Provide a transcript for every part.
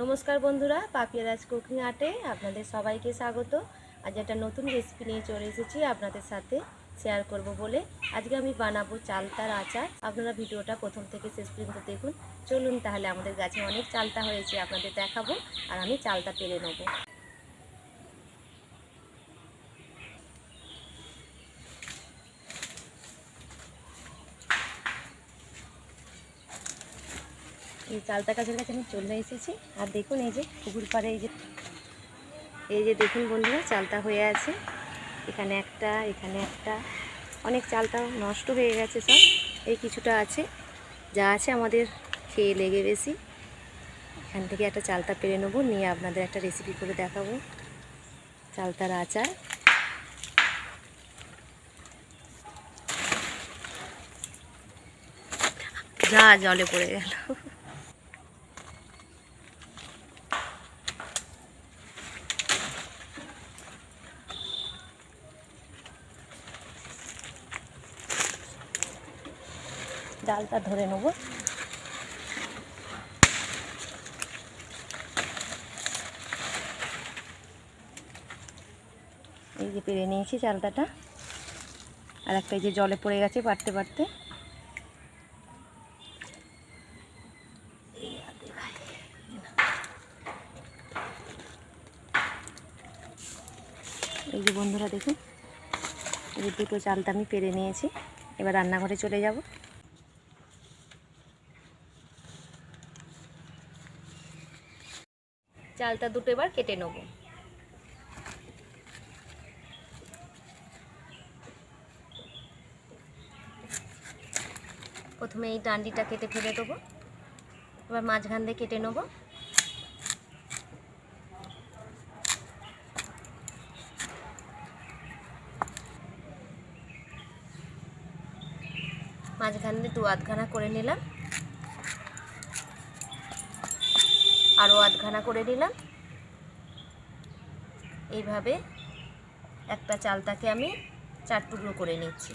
নমস্কার বন্ধুরা, পাপিয়া রাজ কুকিং আর্টে আপনাদের সবাইকে স্বাগত। আজ একটা নতুন রেসিপি নিয়ে চলে এসেছি আপনাদের সাথে শেয়ার করব বলে। আজকে আমি বানাবো চালতার আচার। আপনারা ভিডিওটা প্রথম থেকে শেষ পর্যন্ত দেখুন। চলুন তাহলে আমাদের গাছে অনেক চালতা হয়েছে, আপনাদের দেখাবো। আর আমি চালতা পেরে নেব। এই চালতা গাছের কাছে আমি চলে এসেছি। আর দেখুন এই যে পুকুর পাড়ে এই যে এই যে দেখুন বন্ধুরা, চালতা হয়ে আছে। এখানে একটা এখানে একটা। অনেক চালতা নষ্ট হয়ে গেছে সব। এই কিছুটা আছে। যা আছে আমাদের খেয়ে লেগে বেশি। এখান থেকে একটা চালতা পেরে নেব, নিয়ে আপনাদের একটা রেসিপি করে দেখাবো। চালতার আচার। যা জলে পড়ে গেল। ডালটা ধরে নেব। এই যে পেরে নিয়েছি চালতাটা আর একটা যে জলে পড়ে গেছে পারতে পারতে এই যে বন্ধুরা দেখুন, এই দুটো চালটা আমি পেরে নিয়েছি। এবার রান্নাঘরে চলে যাব। চালটা দুটো এবার কেটে নেব। প্রথমে এই ডান্ডিটা কেটে ফেলে দেবো। এবার মাঝখান দিয়ে কেটে নেব। মাঝখান দিয়ে দু আধখানা করে নিলাম। আরও আধখানা করে নিলাম। এইভাবে একটা চালটাকে আমি চার টুকরো করে নিচ্ছি।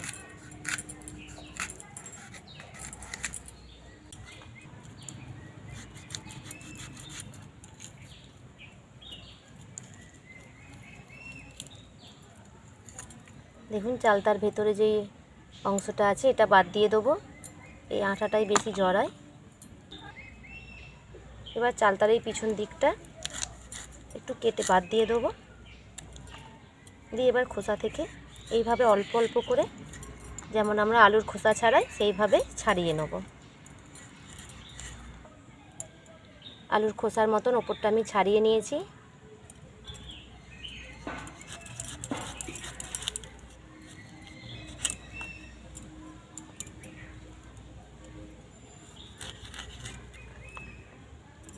দেখুন চালতার ভেতরে যে অংশটা আছে, এটা বাদ দিয়ে দেবো। এই আটাটাই বেশি জড়ায়। এবার চালতার এই পিছন দিকটা একটু কেটে বাদ দিয়ে দেবো। দিয়ে এবার খোসা থেকে এইভাবে অল্প অল্প করে যেমন আমরা আলুর খোসা ছাড়াই, সেইভাবে ছাড়িয়ে নেব। আলুর খোসার মতন ওপরটা আমি ছাড়িয়ে নিয়েছি।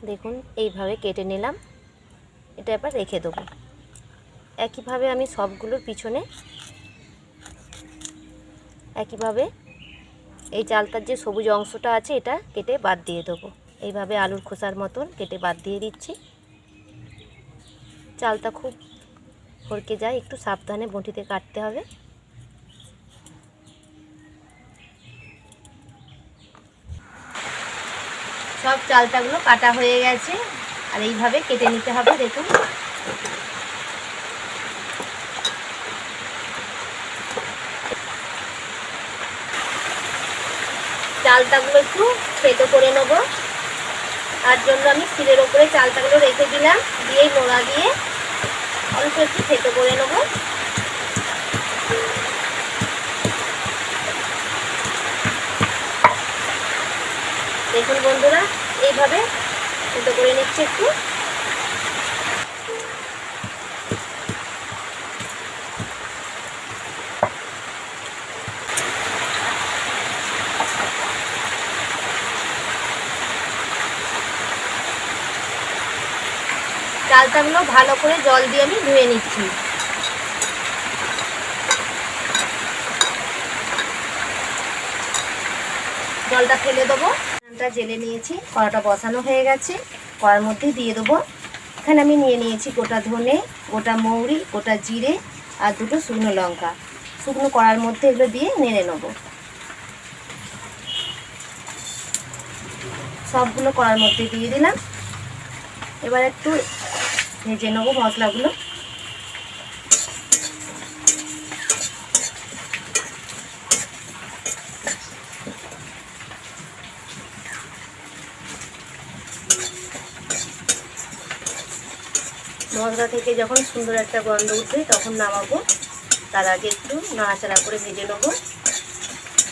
দেখুন, এইভাবে কেটে নিলাম। এটা এবার রেখে দেবো। একইভাবে আমি সবগুলোর পিছনে একইভাবে এই চালটার যে সবুজ অংশটা আছে, এটা কেটে বাদ দিয়ে দেবো। এইভাবে আলুর খোসার মতন কেটে বাদ দিয়ে দিচ্ছি। চালটা খুব হরকে যায়, একটু সাবধানে বঁটিতে কাটতে হবে। সব চালতাগুলো কাটা হয়ে গেছে। আর এইভাবে কেটে নিতে হবে, দেখুন। চালতাগুলো একটু থেতো করে নেব। তার জন্য আমি শিলের ওপরে চালতাগুলো রেখে দিলাম। দিয়ে নোড়া দিয়ে অল্প একটু থেতো করে নেব। দেখুন বন্ধুরা, এইভাবে থেতো করে নিচ্ছি একটু। চালতাগুলো ভালো করে জল দিয়ে আমি ধুয়ে নিচ্ছি। জলটা ফেলে দেবো। টা জেলে নিয়েছি, কড়াটা বসানো হয়ে গেছে, কড়ার মধ্যে দিয়ে দেবো। এখানে আমি নিয়ে নিয়েছি গোটা ধনে, গোটা মৌরি, গোটা জিরে আর দুটো শুকনো লঙ্কা। শুকনো কড়ার মধ্যে এগুলো দিয়ে নেড়ে নেব। সবগুলো কড়ার মধ্যে দিয়ে দিলাম। এবার একটু ভেজে নেব মশলাগুলো। মশলা থেকে যখন সুন্দর একটা গন্ধ উঠবে, তখন নামাবো। তার আগে একটু নাড়াচাড়া করে ভেজে নেব।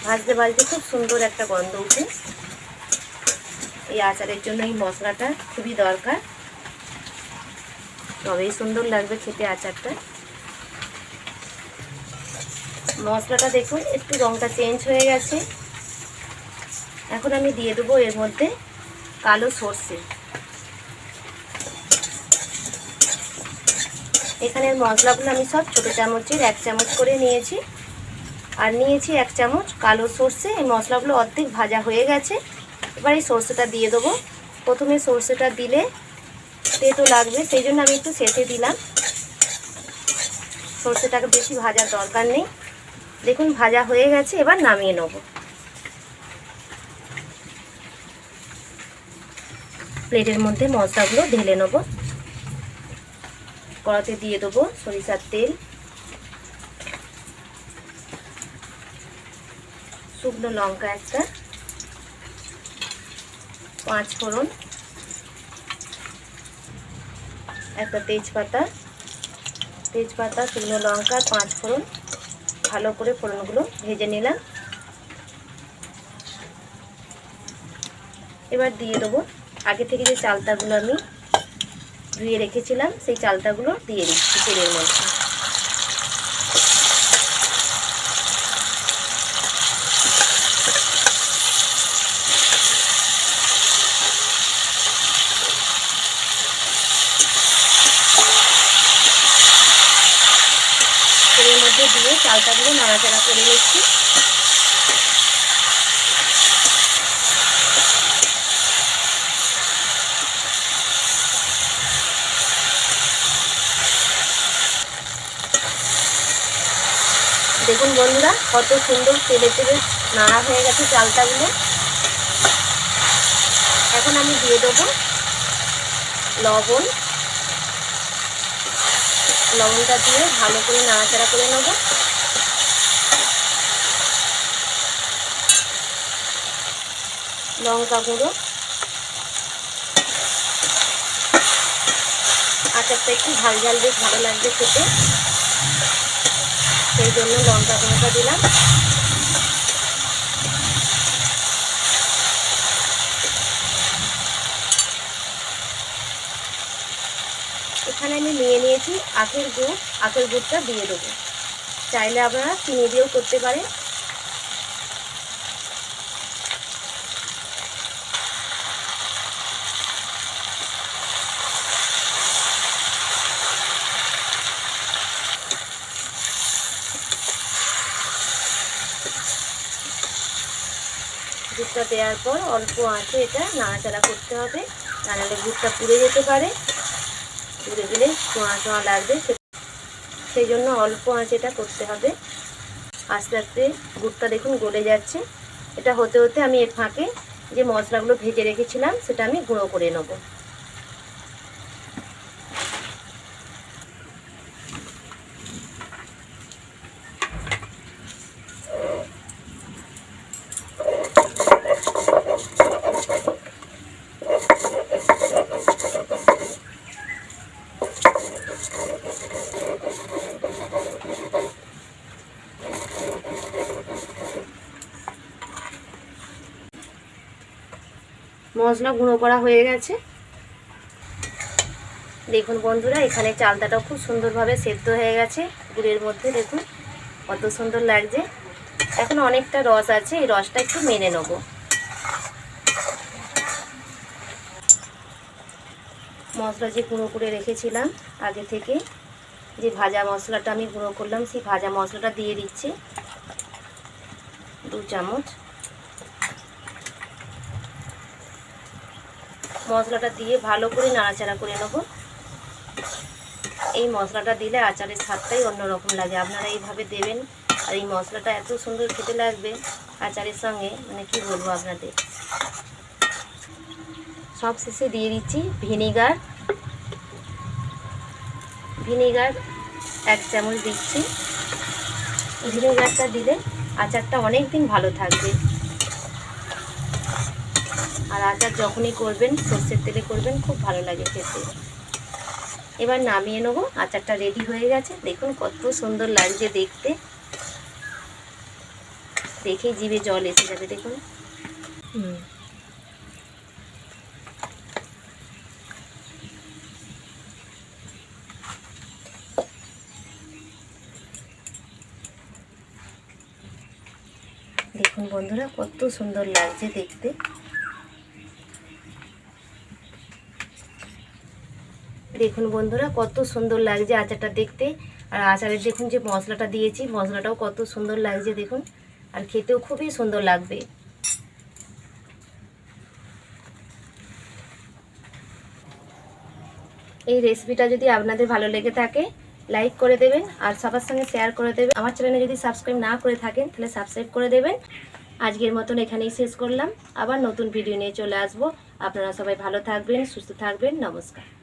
ভাজতে ভাজতে খুব সুন্দর একটা গন্ধ উঠে এই আচারের জন্য এই মশলাটা খুবই দরকার। তবেই সুন্দর লাগবে খেতে আচারটা। মশলাটা দেখুন, একটু রঙটা চেঞ্জ হয়ে গেছে। এখন আমি দিয়ে দেবো এর মধ্যে কালো সর্ষে। এখানের মশলাগুলো আমি সব ছোটো চামচের এক চামচ করে নিয়েছি। আর নিয়েছি এক চামচ কালো সর্ষে। এই মশলাগুলো অর্ধেক ভাজা হয়ে গেছে। এবার এই সর্ষেটা দিয়ে দেবো। প্রথমে সর্ষেটা দিলে তেতো লাগবে, সেই জন্য আমি একটু শেষে দিলাম। সর্ষেটাকে বেশি ভাজার দরকার নেই। দেখুন, ভাজা হয়ে গেছে, এবার নামিয়ে নেব। প্লেটের মধ্যে মশলাগুলো ঢেলে নেব। কড়াতে দিয়ে দেবো সরিষার তেল। শুকনো লঙ্কা একটা। পাঁচ ফোড়ন। একটা তেজপাতা। তেজপাতা, শুকনো লঙ্কা, পাঁচ ফোড়ন। ভালো করে ফোড়নগুলো ভেজে নিলাম। এবার দিয়ে দেবো। আগে থেকে যে চালতাগুলো আমি ধুয়ে রেখেছিলাম সেই চালটাগুলো দিয়ে দিচ্ছি তেলের মধ্যে তেলের মধ্যে দিয়ে চালটাগুলো নাড়াচাড়া করে নিচ্ছি দেখুন বন্ধুরা, কত সুন্দর তেলে তেলে নাড়া হয়ে গেছে চালটাগুলো এখন আমি দিয়ে দেবো লবণ। লবণটা দিয়ে ভালো করে নাড়াচাড়া করে নেব। লঙ্কা গুঁড়ো। আচারটা একটু ঝাল ঝাল বেশ ভালো লাগবে খেতে। সেই জন্য লঙ্কা গুঁড়োটা দিলাম। এখানে আমি নিয়ে নিয়েছি আখের গুড়। আখের গুড়টা দিয়ে দেবো। চাইলে আপনারা চিনি দিয়েও করতে পারেন। গুড়টা দেওয়ার পর অল্প আঁচে এটা, নাড়াচাড়া করতে হবে। নাহলে গুড়টা পুড়ে যেতে পারে। পুড়ে দিলে ছোঁয়া চোঁয়া লাগবে সেই জন্য অল্প আঁচে এটা করতে হবে। আস্তে আস্তে গুড়টা দেখুন গলে যাচ্ছে। এটা হতে হতে আমি এর ফাঁকে যে মশলাগুলো ভেজে রেখেছিলাম, সেটা আমি গুঁড়ো করে নেব। মশলা গুঁড়ো করা হয়ে গেছে। দেখুন বন্ধুরা, এখানে চালতাটাও খুব সুন্দরভাবে সেদ্ধ হয়ে গেছে। গুড়ের মধ্যে দেখুন কত সুন্দর লাগছে। এখন অনেকটা রস আছে, এই রসটা একটু মেনে নেব। মশলা যে গুঁড়ো করে রেখেছিলাম আগে থেকে, যে ভাজা মশলাটা আমি গুঁড়ো করলাম, সেই ভাজা মশলাটা দিয়ে দিচ্ছি। দু চামচ। মশলাটা দিয়ে ভালো করে নাড়াচাড়া করে নেব। এই মশলাটা দিলে আচারের স্বাদটাই অন্যরকম লাগে। আপনারা এইভাবে দেবেন আর এই মশলাটা এত সুন্দর খেতে লাগবে আচারের সঙ্গে। মানে কি বলব আপনাদের? সব শেষে দিয়ে দিচ্ছি ভিনিগার। ভিনেগার এক চামচ দিচ্ছি। ভিনেগারটা দিলে আচারটা অনেক দিন ভালো থাকবে। আর আচার যখনই করবেন সর্ষের তেলে করবেন খুব ভালো লাগে খেতে। এবার নামিয়ে নেব আচারটা রেডি হয়ে গেছে। দেখুন কত সুন্দর লাগছে দেখতে। দেখে জিভে জল এসে যাবে দেখুন। হুম। দেখুন বন্ধুরা কত সুন্দর লাগছে দেখতে। দেখুন বন্ধুরা, কত সুন্দর লাগছে আচারটা দেখতে। আর আচারের দেখুন যে মশলাটা দিয়েছি, মশলাটাও কত সুন্দর লাগছে দেখুন। আর খেতেও খুবই সুন্দর লাগবে। এই রেসিপিটা যদি আপনাদের ভালো লেগে থাকে, লাইক করে দেবেন আর সবার সঙ্গে শেয়ার করে দেবেন। আমার চ্যানেলে যদি সাবস্ক্রাইব না করে থাকেন, তাহলে সাবস্ক্রাইব করে দেবেন। আজকের মতন এখানেই শেষ করলাম। আবার নতুন ভিডিও নিয়ে চলে আসব। আপনারা সবাই ভালো থাকবেন, সুস্থ থাকবেন। নমস্কার।